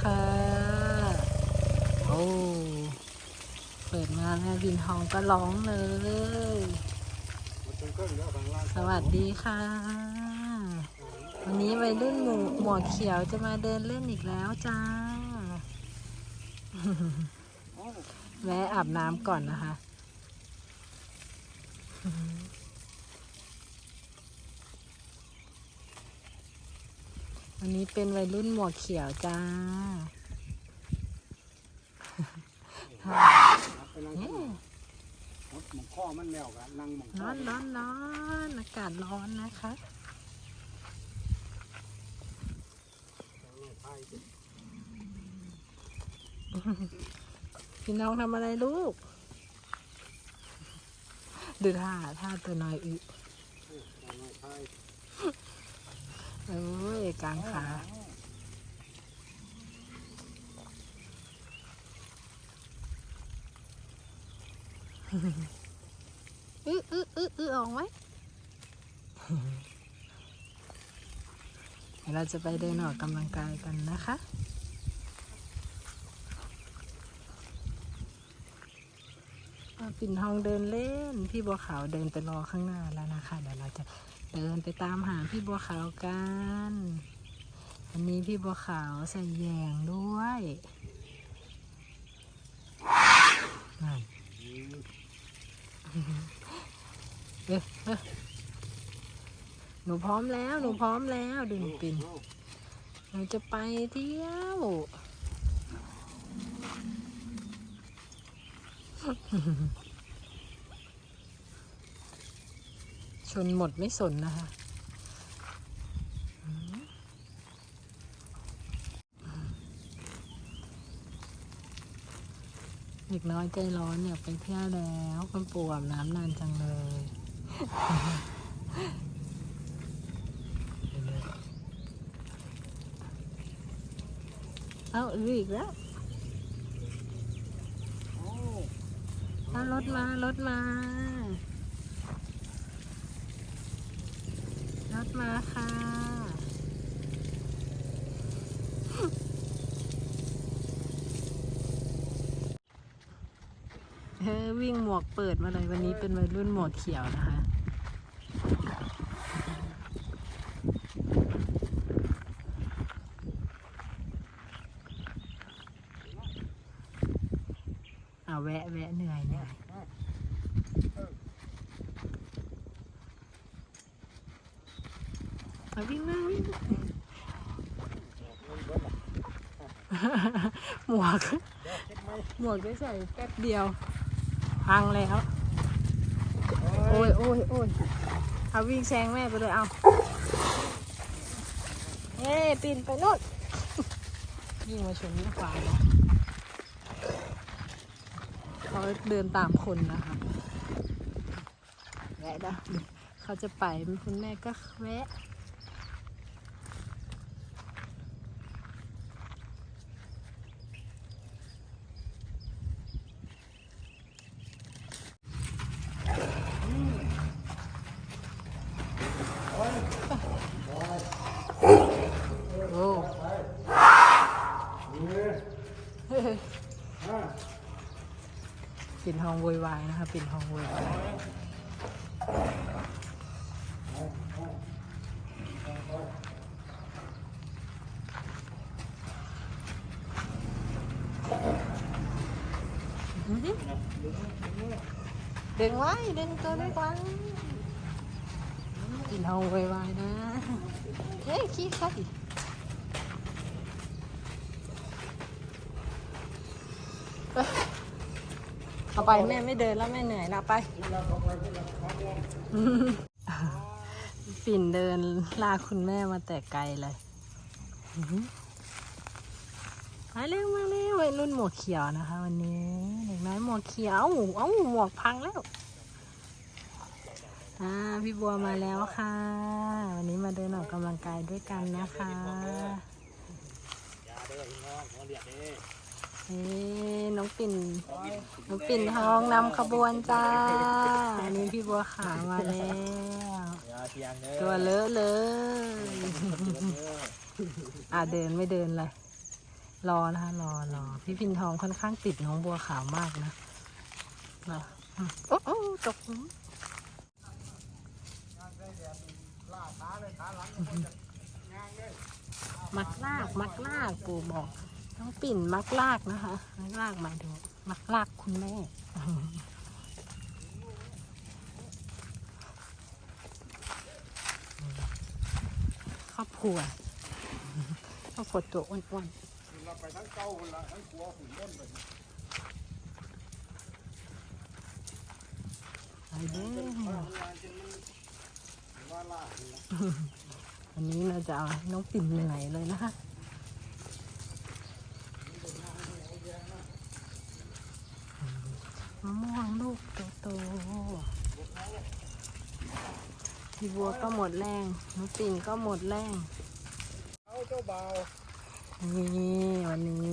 ค่ะ โอ้ เปิดมาแม่บินทองก็ร้องเลย สวัสดีค่ะ วันนี้วัยรุ่นหมูหมวกเขียวจะมาเดินเล่นอีกแล้วจ้า แวะอาบน้ำก่อนนะคะ วันนี้เป็นวัยรุ่นหมวกเขียวจ้าไปนั่งข้างนอกรถหมองข้อมันแล้วกันนั่งหมองข้ร้อนร้อนร้อนอากาศร้อนนะคะพี่น้องทำอะไรลูก ดูท่าท่าตัวน้อยอึ โอ้ยกลางขาอื้ออื้ออื้ออื้อออกไหมเดี๋ยวเราจะไปเดินออกกำลังกายกันนะคะอะปิ่นทองเดินเล่น พี่บัวขาวเดินไปรอข้างหน้าแล้วนะคะ เดี๋ยวเราจะ เดินไปตามหาพี่บัวขาวกันวันนี้พี่บัวขาวใส่แยงด้วยนั่นเอ๊ะเอ๊ะหนูพร้อมแล้วหนูพร้อมแล้วดึงปินหนูจะไปเที่ยว ชนหมดไม่สนนะคะเด็กน้อยใจร้อนเนี่ยไปเที่ยวแล้วคุณปู่อาบน้ำนานจังเลยเอาอืออีกแล้วเอารถมารถมา ถมาค่ะเออวิ่งหมวกเปิดมาเลยวันนี้เป็นวัยรุ่นหมวกเขียวนะคะเอาแวะแวะเหนื่อย เหนื่อาวิ่งมาวิ่งมาหมวก หมวกได้ใส่แป๊บเดียว พังแล้ว โอ้ยโอ้ยโอ้ยเอาวิ่งแซงแม่ไปเลยเอาเฮ้ปีนไปนู่นวิ่งมาชนวิ่งควายเลยเขาเดินตามคนนะคะแวะนะเขาจะไปคุณแม่ก็แวะ โอ้ ปิ่นทองโวยวายนะคะปิ่นทองโวยวายอื้อหือดึงไว้ดึงตัวเล็กไว้ปิ่นทองโวยวายนะเฮ้ยขี้ใครเอ้ย เอาไปแม่ไม่เดินแล้วแม่เหนื่อยแล้วไปปิ่นเดินลาคุณแม่มาแต่ไกลเลยมาเร็วมาเร็ววัยรุ่นหมวกเขียวนะคะ วันนี้เด็กน้อยหมวกเขียวเอ้าหมวกพังแล้วอ่าพี่บัวมาแล้วค่ะ วันนี้มาเดินออกกำลังกายด้วยกันนะคะยาเด้อพี่ น้องหัวเรียดเด้อเอ้น้องปิ่น น้องปิ่นทองนำขบวนจ้าอันนี้พี่บัวขาวมาแล้ว ตัวเลอะเลยอ่าเดินไม่เดินเลย รอนะคะรอรอพี่พินทองค่อนข้างติดน้องบัวขาวมากนะรอโอ้โอ้ตกหมักลาก มักลากปูบอก น้องปิ่นมักลากนะคะมักลากมายถึงมักลากคุณแม่ครอบครัวครอบครัวตัวอ้วนๆเราไปทั้งเก้าคนละทั้งขัวหุ่นต้นไปๆไปเด้อว่าจนมันนี้เราจะเอาน้องปิ่นเหนื่อยเลยนะคะ มะม่วงลูกโตๆพี่บัวก็หมดแรงน้องปิ่นก็หมดแรงเอาเจ้าบ่าวนี่วันนี้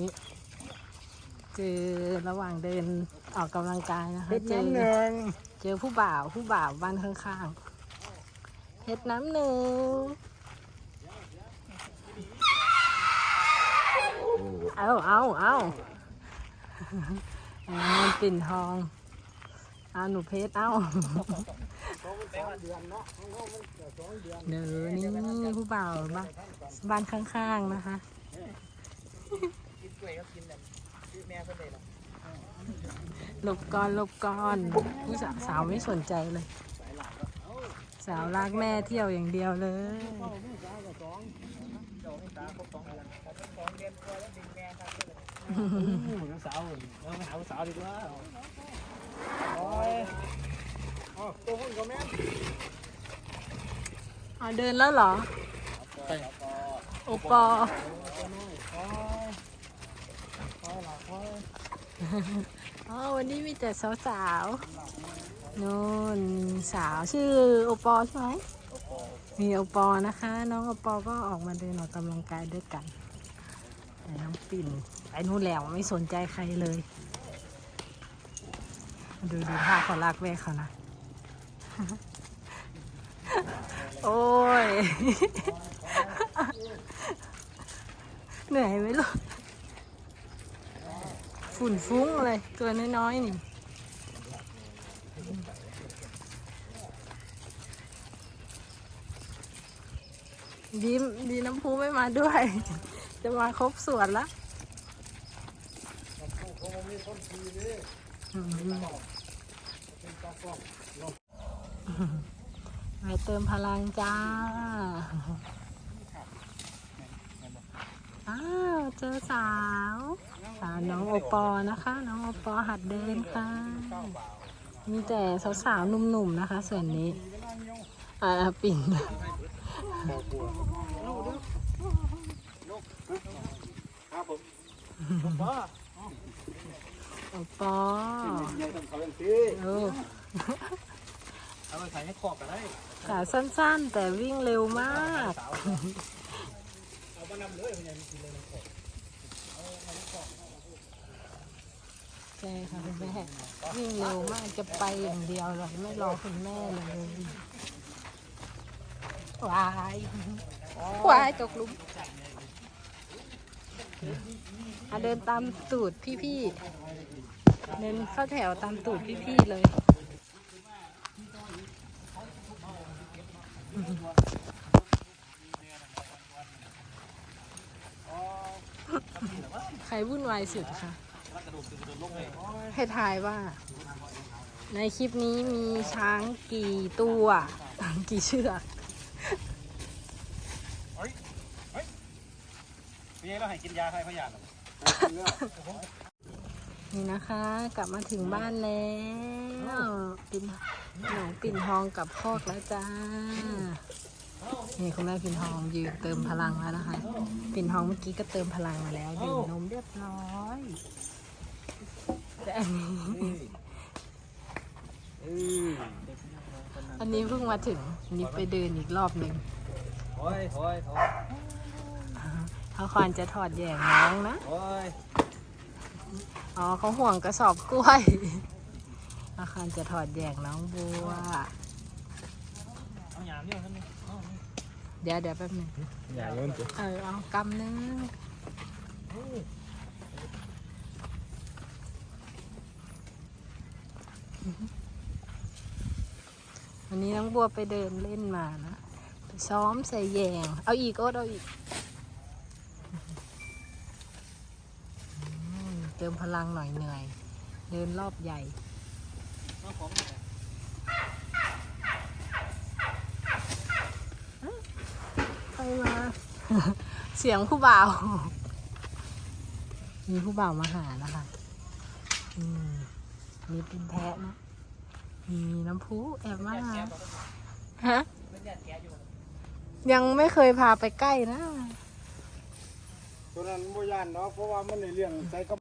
คือระหว่างเดินออกกำลังกายนะคะเฮ็ดเจอน้ำหนึ่งเจอผู้บ่าวผู้บ่าวบ้านข้างๆเฮ็ดน้ำหนึ่งเอาเอาเอา เอปิ่นทองเอาหนูเพชรเอาเขาเดี๋ยวนี่ผู้บ่าวบ้านบ้านข้างๆนะคะกินกล้วยก็กินแต่แม่เขาเลยเนาะหลบก่อนหลบก่อนผู้สาวไม่สนใจเลย สาวลากแม่เที่ยวอย่างเดียวเลย สาวเออไม่หาสาวดีกว่าโอ้ยอ๋อตัวหุ่นก็แม่นเอาเดินแล้วเหรอไปโอปออ๋อวันนี้มีแต่สาวๆนู่นสาวชื่อโอปอใช่ไหมมีโอปอนะคะ น้องโอปอก็ออกมาเดินออกกำลังกายด้วยกันแต่น้องปิ่น ไอ้นู่นแล้วไม่สนใจใครเลย ดูดูท่าเขาลากแม่เขานะ โอ้ย เหนื่อยไหมลูกฝุ่นฟุ้งเลย ตัวน้อยๆนี่ดีดีน้ำพูไม่มาด้วย จะมาครบส่วนละ ไปเติมพลังจ้า อ้าว เจอสาว สาวน้องโอปอนะคะ น้องโอปอหัดเดินค่ะ มีแต่สาวๆหนุ่มๆนะคะ ส่วนนี้ อ่าปิ่นครับผมป้า โอปอใหญ่ต้องเขาอย่างที่โอ้เอาไปใส่ให้ขอบกันได้ขาสั้นๆ แต่วิ่งเร็วมาก เอามานำเลยคุณยายกินเลยน้ำขอบใช่ค่ะคุณแม่วิ่งเร็วมากจะไปอย่างเดียวเลยไม่รอคุณแม่เลยวายวายตกหลุม อะเดินตามตูดพี่ๆ เดินเข้าแถวตามตูดพี่ๆ เลยใครวุ่นวายสุดคะให้ทายว่า ในคลิปนี้มีช้างกี่ตัว กี่เชือก พี่เราให้กินยาให้เขาหยาดนี่นะคะ กลับมาถึงบ้านแล้วปิ่นหนองปิ่นทองกับพอกแล้วจ้า นี่คุณแม่ปิ่นทองยืนเติมพลังแล้วนะคะ ปิ่นทองเมื่อกี้ก็เติมพลังมาแล้วดื่มนมเรียบร้อยแต่อันนี้อันนี้เพิ่งมาถึงอันนี้ไปเดินอีกรอบหนึ่งโอ้ยโอ้ยโอ้ย อาควานจะถอดแยงน้องนะอ๋อเขาห่วงกระสอบกล้วยอาคานจะถอดแยงน้องบัว เอาหยามเดียวนั่นเดี๋ยวเดี๋ยวแป๊บนึงหยามเยอะเออเอากำนึงวันนี้น้องบัวไปเดินเล่นมานะซ้อมใส่แยง เอาอีกโอ๊ตเอาอีก เติมพลังหน่อยเหนื่อย เดินรอบใหญ่ใครมา เสียงผู้บ่าว มีผู้บ่าวมาหานะคะมีเป็นแพะนะมีน้ำพุแอบมาฮะยังไม่เคยพาไปใกล้นะตัวนั้นบ่ย่านเนาะเพราะว่ามันในเรื่องใส่กับ